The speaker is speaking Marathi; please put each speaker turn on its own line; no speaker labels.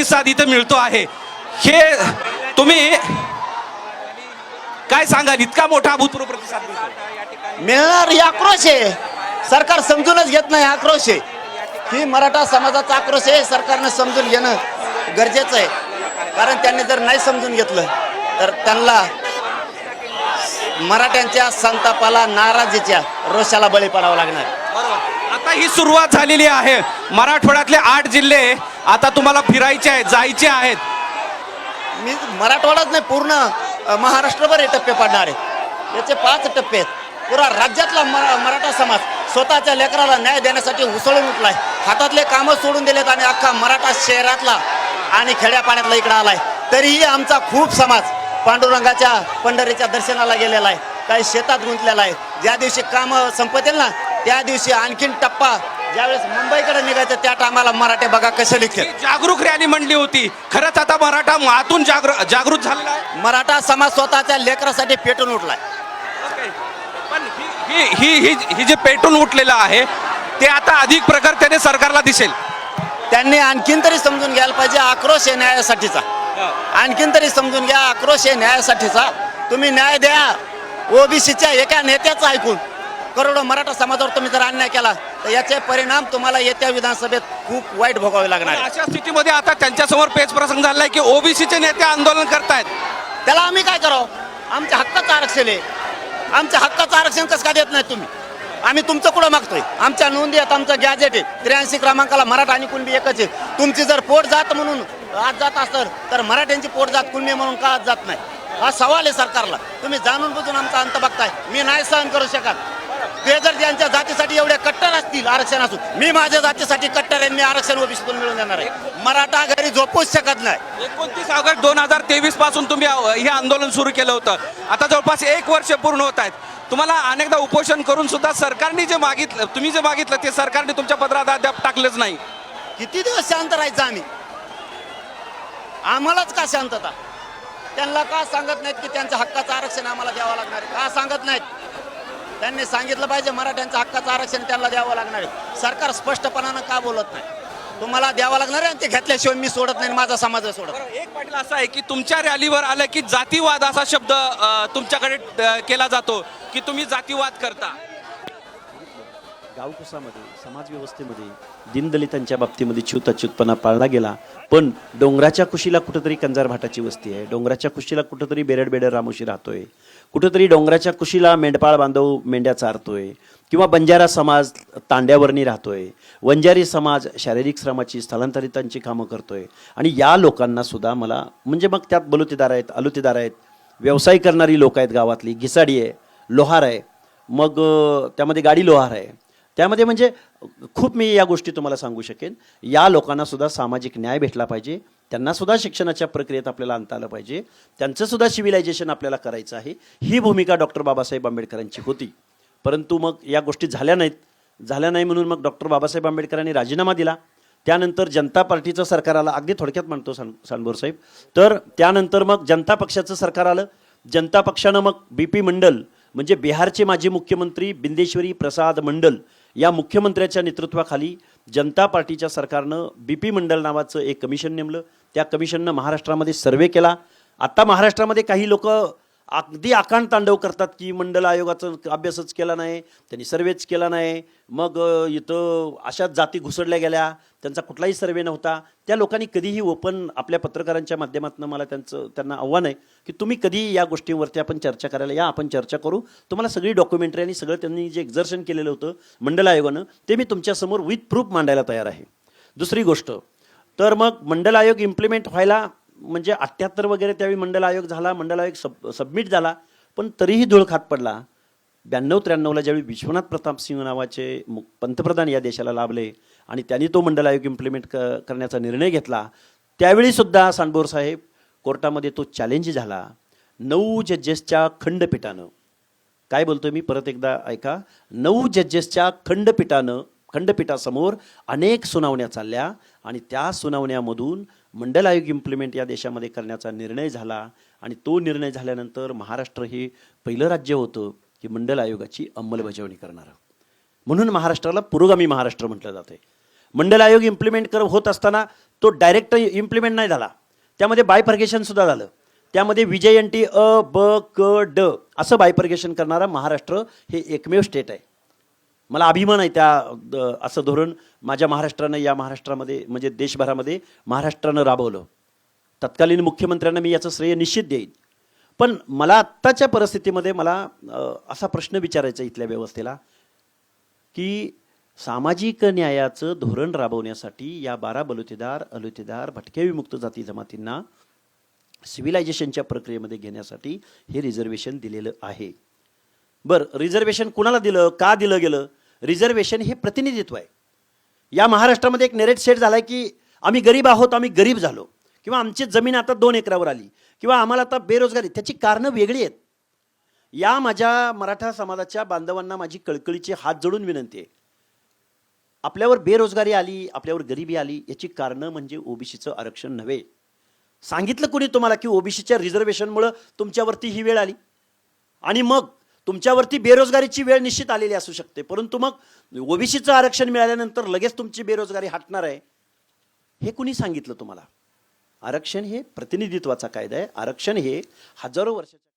प्रतिसाद इथं मिळतो आहे. हे तुम्ही काय सांगाल? इतका मोठा अभूतपूर्व प्रतिसाद मिळतो
मिळणार ही आक्रोश आहे. सरकार समजूनच घेत नाही आक्रोश आहे. ही मराठा समाजाचा आक्रोश आहे सरकारनं समजून घेणं गरजेचं आहे. कारण त्यांनी जर नाही समजून घेतलं तर त्यांना मराठ्यांच्या संतापाला नाराजीच्या रोषाला बळी पडावं लागणार.
आता ही सुरुवात झालेली आहे. मराठवाड्यातले आठ जिल्हे आता तुम्हाला फिरायचे आहेत जायचे आहेत.
मी मराठवाडाच नाही पूर्ण महाराष्ट्रभर हे टप्पे पाडणार आहेत याचे पाच टप्पे आहेत. पुरा राज्यातला मरा मराठा समाज स्वतःच्या लेकराला न्याय देण्यासाठी उसळून उठलाय. हातातले कामं सोडून दिलेत आणि अख्खा मराठा शहरातला आणि खेड्यापाण्यातला इकडं आलाय. तरीही आमचा खूप समाज पांडुरंगाच्या पंढरीच्या दर्शनाला गेलेला आहे. काही शेतात गुंतलेला आहे. ज्या दिवशी कामं संपतील ना त्या दिवशी आणखीन टप्पा ज्यावेळेस मुंबईकडे निघायचं त्या टायमाला मराठे बघा कसे लिखतात
ही जागरूक रॅली म्हणली होती. खरंच आता मराठा आतून जागृ जागृत झालेला आहे.
मराठा समाज स्वतःच्या लेकरासाठी पेटून उठलाय.
पण ही ही ही ही- ही जे पेटून उठलेलं आहे ते आता अधिक प्रखरतेने सरकारला दिसेल.
त्यांनी आणखीन तरी समजून घ्यायला पाहिजे आक्रोश आहे न्यायासाठीचा. आणखीन तरी समजून घ्या आक्रोश आहे न्यायासाठीचा. तुम्ही न्याय द्या. ओबीसीच्या एका नेत्याचं ऐकून. करोडो मराठा समाजावर तुम्ही जर अन्याय केला तर याचे परिणाम तुम्हाला येत्या विधानसभेत खूप वाईट भोगावे लागणार आहे.
अशा स्थितीमध्ये आता त्यांच्यासमोर पेच प्रसंग झालाय की ओबीसीचे नेते आंदोलन करतायत.
त्याला आम्ही काय करावं? आमच्या हक्काचं आरक्षण आहे. आमच्या हक्काचं आरक्षण कसं काय देत नाही तुम्ही? आम्ही तुमचं कुठं मागतोय? आमच्या नोंदी आहेत आमचं गॅजेट आहे. त्र्याऐंशी क्रमांकाला मराठा आणि कुणबी एकच आहे तुमची जर पोट जात म्हणून आज जात असेल तर मराठ्यांची पोट जात कुणबी म्हणून का आज जात नाही? हा सवाल आहे सरकारला. तुम्ही जाणून बुजून आमचा अंत बघताय. मी नाही सहन करू शकत. ते जर त्यांच्या जातीसाठी एवढे कट्टर असतील आरक्षण असून मी माझ्या जातीसाठी कट्टर आहे मी आरक्षण ओबीसीतून मिळून देणार आहे. मराठा घरी झोपूच शकत नाही.
एकोणतीस ऑगस्ट दोन हजार तेवीसपासून तुम्ही हे आंदोलन सुरू केलं होतं. आता जवळपास एक वर्ष पूर्ण होत आहेत. तुम्हाला अनेकदा उपोषण करून सुद्धा सरकारने जे मागितलं तुम्ही जे मागितलं ते सरकारने तुमच्या पत्रात अद्याप टाकलंच नाही.
किती दिवस शांत राहायचं आम्ही? आम्हालाच का शांतता? त्यांना का सांगत नाहीत की त्यांच्या हक्काचं आरक्षण आम्हाला द्यावं लागणार आहे? का सांगत नाहीत? त्यांनी सांगितलं पाहिजे मराठ्यांचं हक्काचं आरक्षण त्यांना द्यावं लागणार आहे. सरकार स्पष्टपणानं का बोलत नाही? तुम्हाला द्यावं लागणार आहे आणि ते घेतल्याशिवाय मी सोडत नाही माझा समाज सोडत नाही.
एक पाटील असं आहे की तुमच्या रॅलीवर आलं की जातीवाद असा शब्द अ, तुमच्याकडे अ, केला जातो की तुम्ही जातीवाद करता?
गावकुसामध्ये समाजव्यवस्थेमध्ये दीनदलितांच्या बाबतीमध्ये च्युताच्युतपणा पाळला गेला. पण डोंगराच्या कुशीला कुठंतरी कंजार भाटाची वस्ती आहे. डोंगराच्या कुशीला कुठंतरी बेरड बेडर रामोशी राहतोय. कुठंतरी डोंगराच्या कुशीला मेंढपाळ बांधव मेंढ्या चारतोय. किंवा बंजारा समाज तांड्यावरनी राहतोय. वंजारी समाज शारीरिक श्रमाची स्थलांतरितांची कामं करतोय. आणि या लोकांना सुद्धा मला म्हणजे मग त्यात बलुतेदार आहेत अलुतेदार आहेत व्यवसाय करणारी लोक आहेत गावातली. घिसाडी आहे लोहार आहे. मग त्यामध्ये गाडी लोहार आहे. त्यामध्ये म्हणजे खूप मी या गोष्टी तुम्हाला सांगू शकेन. या लोकांनासुद्धा सामाजिक न्याय भेटला पाहिजे. त्यांनासुद्धा शिक्षणाच्या प्रक्रियेत आपल्याला आणता आलं पाहिजे. त्यांचंसुद्धा सिव्हिलायझेशन आपल्याला करायचं आहे. ही भूमिका डॉक्टर बाबासाहेब आंबेडकरांची होती. परंतु मग या गोष्टी झाल्या नाहीत. झाल्या नाही म्हणून मग डॉक्टर बाबासाहेब आंबेडकरांनी राजीनामा दिला. त्यानंतर जनता पार्टीचं सरकार आलं. अगदी थोडक्यात म्हणतो सान सानभोर साहेब. तर त्यानंतर मग जनता पक्षाचं सरकार आलं. जनता पक्षानं मग बी पी मंडल म्हणजे बिहारचे माजी मुख्यमंत्री बिंदेश्वरी प्रसाद मंडल या मुख्यमंत्र्याच्या नेतृत्वाखाली जनता पार्टीच्या सरकारनं बी पी मंडल नावाचं एक कमिशन नेमलं. त्या कमिशननं महाराष्ट्रामध्ये सर्वे केला. आत्ता महाराष्ट्रामध्ये काही लोक अगदी आकांड तांडव करतात की मंडल आयोगाचं अभ्यासच केला नाही त्यांनी सर्वेच केला नाही. मग इथं अशाच जाती घुसडल्या गेल्या त्यांचा कुठलाही सर्वे नव्हता. त्या लोकांनी कधीही ओपन आपल्या पत्रकारांच्या माध्यमातून मला त्यांचं त्यांना आव्हान आहे की तुम्ही कधी या गोष्टींवरती आपण चर्चा करायला या आपण चर्चा करू. तुम्हाला सगळी डॉक्युमेंटरी आणि सगळं त्यांनी जे एक्झर्शन केलेलं होतं मंडल आयोगानं ते मी तुमच्यासमोर विथ प्रूफ मांडायला तयार आहे. दुसरी गोष्ट तर मग मंडल आयोग इम्प्लिमेंट व्हायला म्हणजे अठ्ठ्याहत्तर वगैरे त्यावेळी मंडल आयोग झाला मंडल आयोग सब सबमिट झाला पण तरीही धुळखात पडला. ब्याण्णव त्र्याण्णवला ज्यावेळी विश्वनाथ प्रताप सिंह नावाचे पंतप्रधान या देशाला लाभले आणि त्यांनी तो मंडल आयोग इम्प्लिमेंट क करण्याचा निर्णय घेतला त्यावेळीसुद्धा सांडबोर साहेब कोर्टामध्ये तो चॅलेंज झाला. नऊ जजेसच्या खंडपीठानं. काय बोलतोय मी? परत एकदा ऐका. नऊ जजेसच्या खंडपीठानं खंडपीठासमोर अनेक सुनावण्या चालल्या आणि त्या सुनावण्यामधून मंडल आयोग इम्प्लिमेंट या देशामध्ये करण्याचा निर्णय झाला आणि तो निर्णय झाल्यानंतर महाराष्ट्र हे पहिलं राज्य होतं की मंडल आयोगाची अंमलबजावणी करणारं. म्हणून महाराष्ट्राला पुरोगामी महाराष्ट्र म्हटलं जाते मंडल आयोग इम्प्लिमेंट कर होत असताना तो डायरेक्ट इम्प्लिमेंट नाही झाला. त्यामध्ये बायफर्गेशन सुद्धा झालं. त्यामध्ये विजय अ ब क ड असं बायफर्गेशन करणारं महाराष्ट्र हे एकमेव स्टेट आहे. मला अभिमान आहे त्या असं धोरण माझ्या महाराष्ट्रानं या महाराष्ट्रामध्ये म्हणजे देशभरामध्ये महाराष्ट्रानं राबवलं. तत्कालीन मुख्यमंत्र्यांना मी याचं श्रेय निश्चित देईन. पण मला आत्ताच्या परिस्थितीमध्ये मला असा प्रश्न विचारायचा इथल्या व्यवस्थेला की सामाजिक न्यायाचं धोरण राबवण्यासाठी या बारा बलुतेदार अलुतेदार भटक्या विमुक्त जाती जमातींना सिव्हिलायझेशनच्या प्रक्रियेमध्ये घेण्यासाठी हे रिझर्वेशन दिलेलं आहे. बरं रिझर्वेशन कुणाला दिलं का दिलं गेलं? रिझर्वेशन हे प्रतिनिधित्व आहे. या महाराष्ट्रामध्ये एक नेरेट सेट झाला की आम्ही गरीब आहोत आम्ही गरीब झालो. किंवा आमची जमीन आता दोन एकरावर आली. किंवा आम्हाला आता बेरोजगारी त्याची कारणं वेगळी आहेत. या माझ्या मराठा समाजाच्या बांधवांना माझी कळकळीची हात जोडून विनंती आहे. आपल्यावर बेरोजगारी आली आपल्यावर गरिबी आली याची कारणं म्हणजे ओबीसीचं आरक्षण नव्हे. सांगितलं कोणी तुम्हाला की ओबीसीच्या रिझर्वेशनमुळं तुमच्यावरती ही वेळ आली? आणि मग तुमच्यावरती बेरोजगारीची वेळ निश्चित आलेली असू शकते. परंतु मग ओबीसीचं आरक्षण मिळाल्यानंतर लगेच तुमची बेरोजगारी हटणार आहे. हे कुणी सांगितलं तुम्हाला? आरक्षण हे प्रतिनिधित्वाचा कायदा आहे. आरक्षण हे हजारो वर्षाच्या